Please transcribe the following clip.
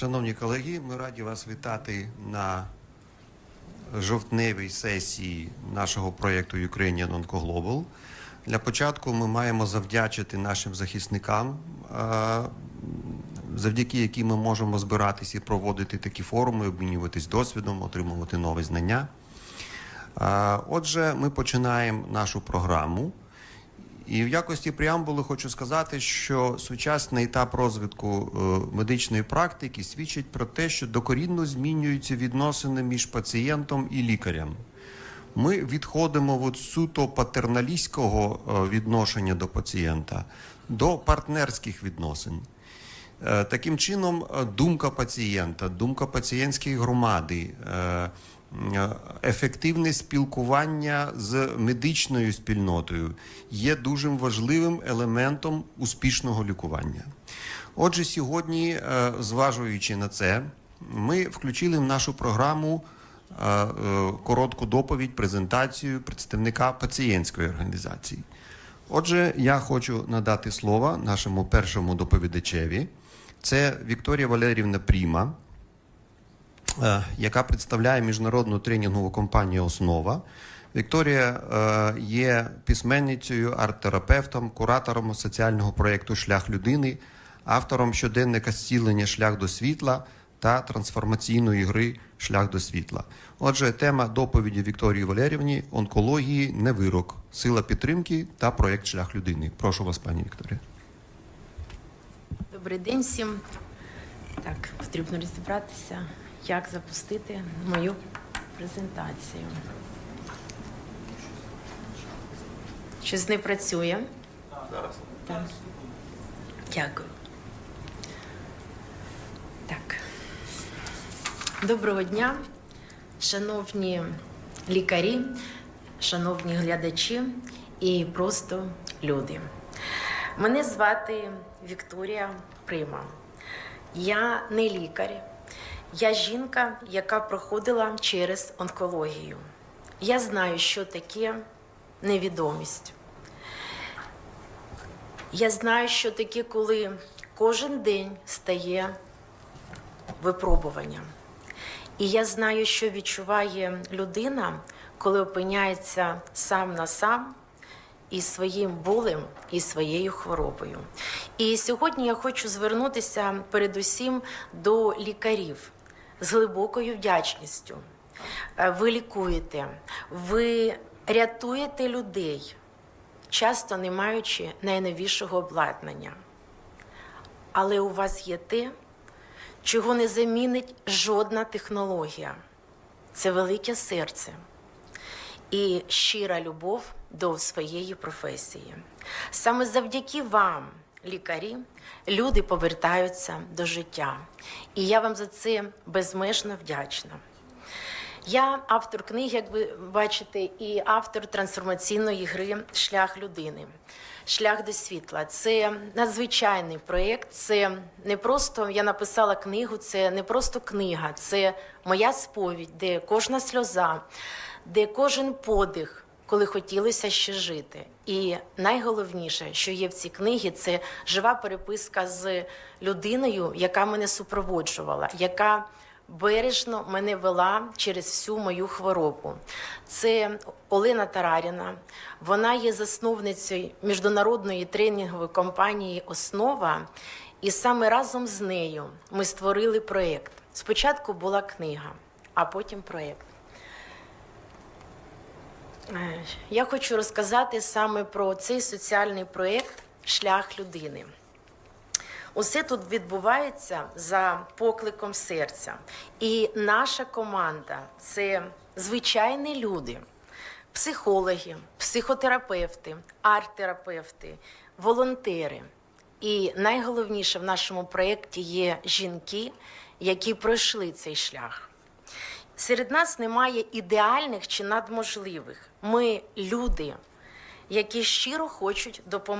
Шановні колеги, ми раді вас вітати на жовтневій сесії нашого проєкту Ukrainian Oncoglobal. Для початку ми маємо завдячити нашим захисникам, е, завдяки яким ми можемо збиратися і проводити такі форуми, обмінюватись досвідом, отримувати нові знання. Е, Отже, ми починаємо нашу програму. І в якості преамбули хочу сказати, що сучасний етап розвитку е, медичної практики свідчить про те, що докорінно змінюються відносини між пацієнтом і лікарем. Ми відходимо від суто патерналістського е, відношення до пацієнта до партнерських відносин. Е, Таким чином, думка пацієнта, думка пацієнтської громади, ефективне спілкування з медичною спільнотою є дуже важливим елементом успішного лікування. Отже, сьогодні, е, зважуючи на це, ми включили в нашу програму е, е, коротку доповідь, презентацію представника пацієнтської організації. Отже, я хочу надати слово нашому першому доповідачеві. Це Вікторія Валерівна Пріма, е, яка представляє міжнародну тренінгову компанію Основа. Вікторія е, є письменницею, арт-терапевтом, куратором соціального проєкту Шлях людини, автором щоденника зцілення Шлях до світла та трансформаційної гри Шлях до світла. Отже, тема доповіді Вікторії Валерівні онкології не вирок, сила підтримки та проєкт Шлях людини. Прошу вас, пані Вікторія. Добрий день всім. Так, потрібно розібратися, як запустити мою презентацію. Щось не працює? Зараз. Так. Дякую. Так. Доброго дня, шановні лікарі, шановні глядачі і просто люди. Мене звати Вікторія Прима. Я не лікар, я жінка, яка проходила через онкологію. Я знаю, що таке невідомість. Я знаю, що таке, коли кожен день стає випробуванням. І я знаю, що відчуває людина, коли опиняється сам на сам із своїм болем і своєю хворобою. І сьогодні я хочу звернутися передусім до лікарів з глибокою вдячністю. Е, Ви лікуєте, ви рятуєте людей, часто не маючи найновішого обладнання. Але у вас є те, чого не замінить жодна технологія. Це велике серце і щира любов до своєї професії. Саме завдяки вам, лікарі, люди повертаються до життя. І я вам за це безмежно вдячна. Я автор книги, як ви бачите, і автор трансформаційної гри Шлях людини. Шлях до світла це надзвичайний проєкт. Це не просто я написала книгу, це не просто книга, це моя сповідь, де кожна сльоза, де кожен подих, коли хотілося ще жити. І найголовніше, що є в цій книгі, це жива переписка з людиною, яка мене супроводжувала, яка бережно мене вела через всю мою хворобу. Це Олена Тараріна. Вона є засновницею міжнародної тренінгової компанії Основа. І саме разом з нею ми створили проєкт. Спочатку була книга, а потім проєкт. Е, Я хочу розказати саме про цей соціальний проєкт Шлях людини. Усе тут відбувається за покликом серця. І наша команда це звичайні люди, психологи, психотерапевти, арт-терапевти, волонтери. І найголовніше в нашому проєкті є жінки, які пройшли цей шлях. Серед нас немає ідеальних чи надможливих. Ми люди, які щиро хочуть допомогти.